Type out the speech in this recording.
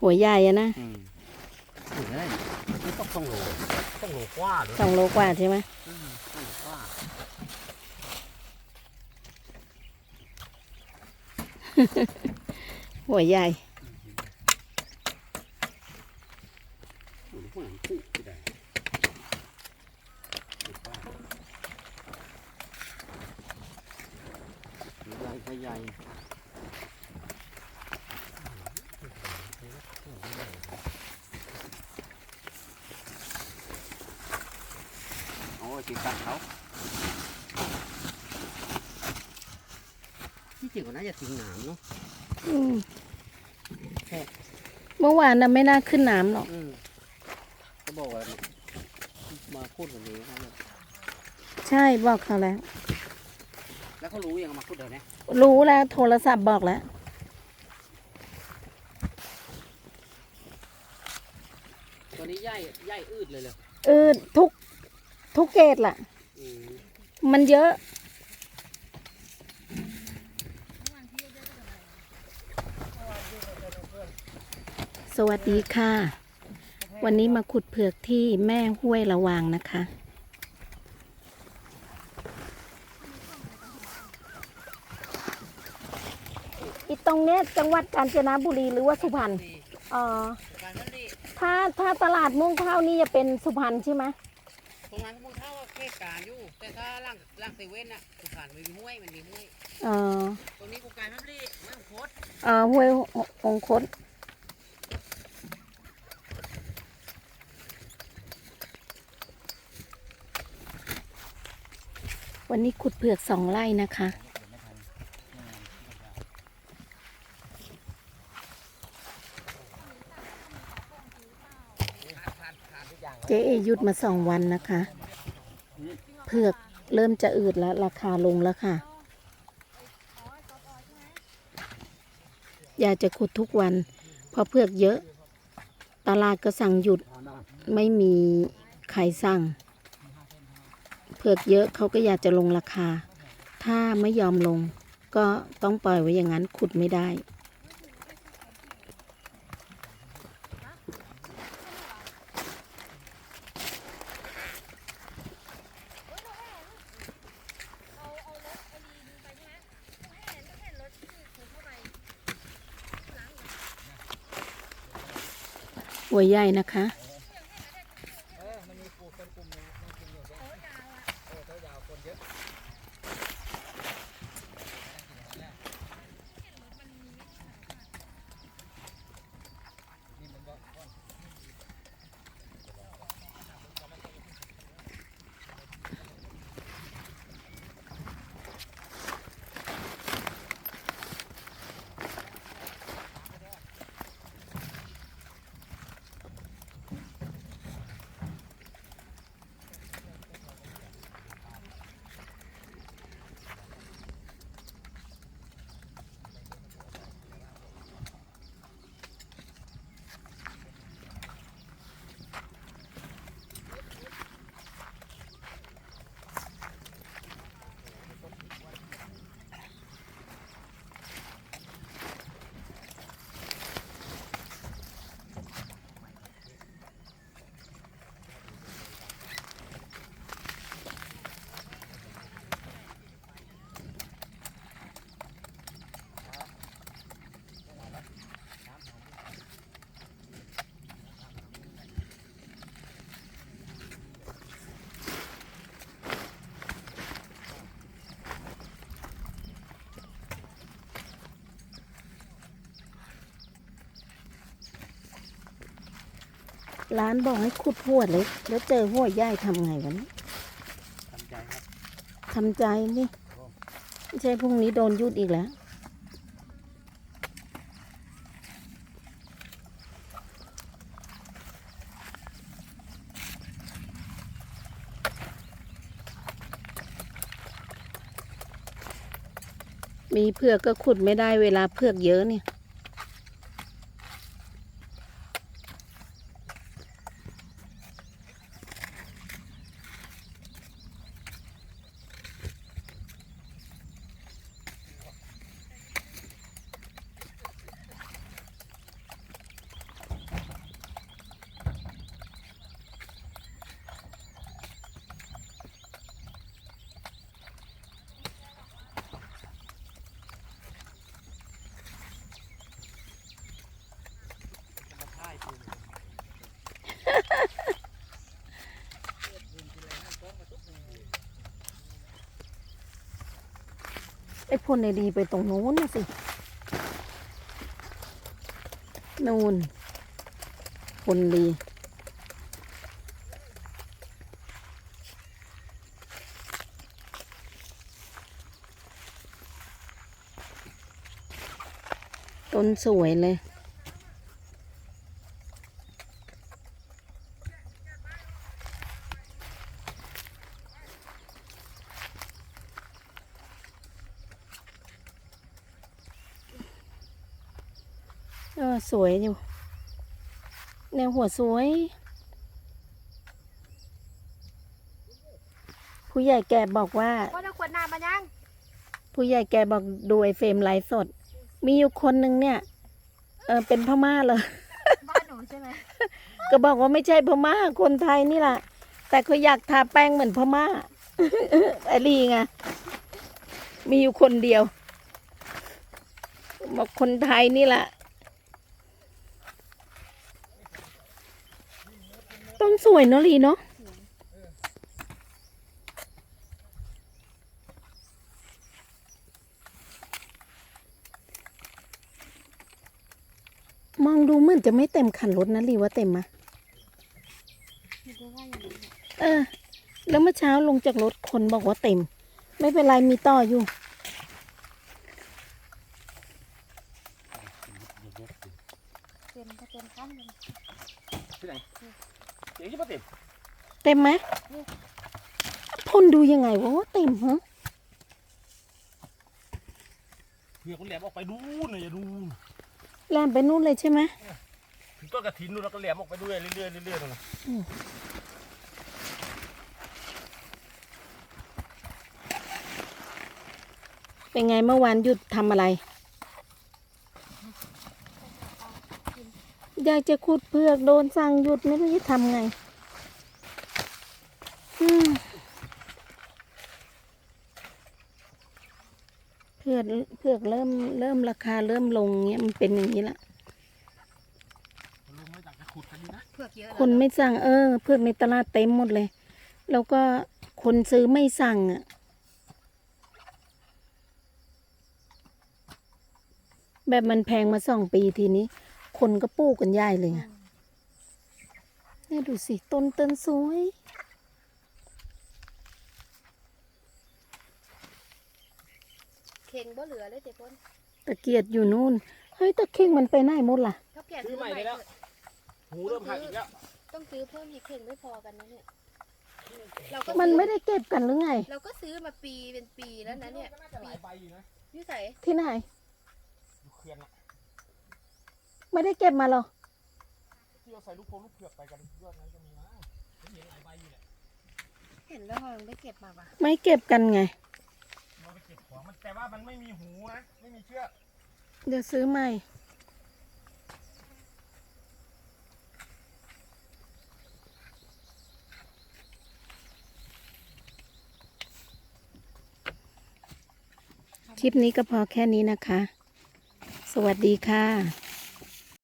หัวใหญ่อะนะอืมถึงได้ไม่ต้องต้องโลต้องโลกว่าเลยสองโลกว่าใช่ไหมอืมต้องโลกว่าหัวใหญ่โอ้โหพวกนั้นคู่ที่ใดโลกว่าใหญ่ก็ใหญ่ โอ้ยติดตัดเขาที่จริงก็น่าจะทิ้งน้ำเนาะอืมแค่เมื่อวานน่ะไม่น่าขึ้นน้ำหรอก อืมก็บอกว่ามาพูดแบบนี้นะใช่บอกเขาแล้ว แล้วเขารู้ยังมาพูดเดี๋ยวนี้ รู้แล้วโทรศัพท์บอกแล้ว ตัวนี้ใหญ่ใหญ่อืดเลยเลยเออทุกทุกเกตล่ะอืมมันเยอะ สวัสดีค่ะ วันนี้มาขุดเผือกที่แม่ห้วยระวางนะคะ อีตรงเนี้ยจังหวัดกาญจนบุรีหรือว่าสุพรรณดีอ๋อการนั่นดี ถ้าถ้าตลาดมุ่งข้าวนี่จะเป็นสุพรรณใช่ไหมตรงนั้นมึงเข้าว่าเทศกาลอยู่ แต่ถ้าล่างล่างเซเว่นน่ะสุพรรณมันมีห้วยมันมีห้วยเออตรงนี้กูการนั่นดีไม่ต้องโคตรเออห้วยองคตวันนี้ขุดเผือกสองไร่นะคะ เจ๊เอยุดมาสองวันนะคะ เผือกเริ่มจะอืดแล้ว ราคาลงแล้วค่ะ อยากจะขุดทุกวัน เพราะเผือกเยอะ ตลาดก็สั่งหยุดไม่มีใครสั่ง เผือกเยอะเขาก็อยากจะลงราคา ถ้าไม่ยอมลงก็ต้องปล่อยไว้อย่างนั้นขุดไม่ได้ หัวใหญ่นะคะ ร้านบอกให้ขุดหัวเล็ก แล้วเจอหัวใหญ่ทำไงวะนี่ทำใจครับทำใจนี่ไม่ใช่พรุ่งนี้โดนยุดอีกแล้ว มีเผือกก็ขุดไม่ได้เวลาเผือกเยอะเนี่ย ไอ้พ่นในดีไปตรงโน้นนะสินูนพ่นดีต้นสวยเลย ออสวยอยู่ แนวหัวสวย ผู้ใหญ่แกบอกว่า ว่าจะขวดน้ำมายัง ผู้ใหญ่แกบอกดูไอเฟรมไลฟ์สด มีอยู่คนหนึ่งเนี่ย เออเป็นพม่าเลย บ้านหนูใช่ไหมก็บอกว่าไม่ใช่พม่าคนไทยนี่แหละ แต่เขาอยากทาแป้งเหมือนพม่า ไอรีไง มีอยู่คนเดียว บอกคนไทยนี่แหละ ต้นสวยเนอะลีเนาะมองดูเหมือนจะไม่เต็มคันรถนะลีว่าเต็มมะหนูก็ว่าอย่างนั้นแหละเออ แล้วเมื่อเช้าลงจากรถคนบอกว่าเต็ม ไม่เป็นไรมีต่ออยู่ เต็มก็เต็มขั้นเลย ที่ไหนเสียงยี่ปะติดเต็มไหมพ่นดูยังไงวะว่าเต็มฮะเพื่อคนแหลมออกไปดูนเลยอย่าดูแลมไปนู่นเลยใช่ไหมถึงต้นกระถินดูนแล้วก็แหลมออกไปด้วยเรื่อยๆเรื่อยๆตรงนั้นเป็นไงเมื่อวานหยุดทำอะไร อยากจะขุดเพือกโดนสั่งหยุดไม่รู้จะทำไงอืมเพือกเพือกเริ่มเริ่มราคาเริ่มลงเงี้ยมันเป็นอย่างนี้ละลุงไม่อยากจะขุดกันดีนะเผือกเยอะคนไม่สั่งเออ เพือกในตลาดเต็มหมดเลย แล้วก็คนซื้อไม่สั่งอะแบบมันแพงมาสองปีทีนี้ คนก็ปลูกกันใหญ่เลยอะเนี่ยดูสิต้นเต้นสวยเข่งบ่เหลือเลยเจ๊พนตะเกียดอยู่นู่นเฮ้ยตะเข่งมันไปไหนหมดล่ะเขาแก่ซื้ซื้ออใหใหม่ม่ได้แล้วเถอะหูเริ่มหักอีกแล้วต้องซื้อเพิ่มอีกเข่งไม่พอกันนะเนี่ยเราก็มันซื้อไม่ได้เก็บกันหรือไง เราก็ซื้อมาปีเป็นปีแล้วนะเนี่ยน่าจะหลายใบอยู่นะยุ่ใส่ที่ไหนอยู่เขื่อนอะ ไม่ได้เก็บมาหรอที่เราใส่ลูกโป่งลูกเผือกไปกันยอดนั้นก็มีนะผมเห็นหลายใบอยู่แหละเห็นแล้วเราไม่เก็บมาปะไม่เก็บกันไงเราไปเก็บของมันแต่ว่ามันไม่มีหูนะไม่มีเชือกเดี๋ยวซื้อใหม่คลิปนี้ก็พอแค่นี้นะคะ สวัสดีค่ะ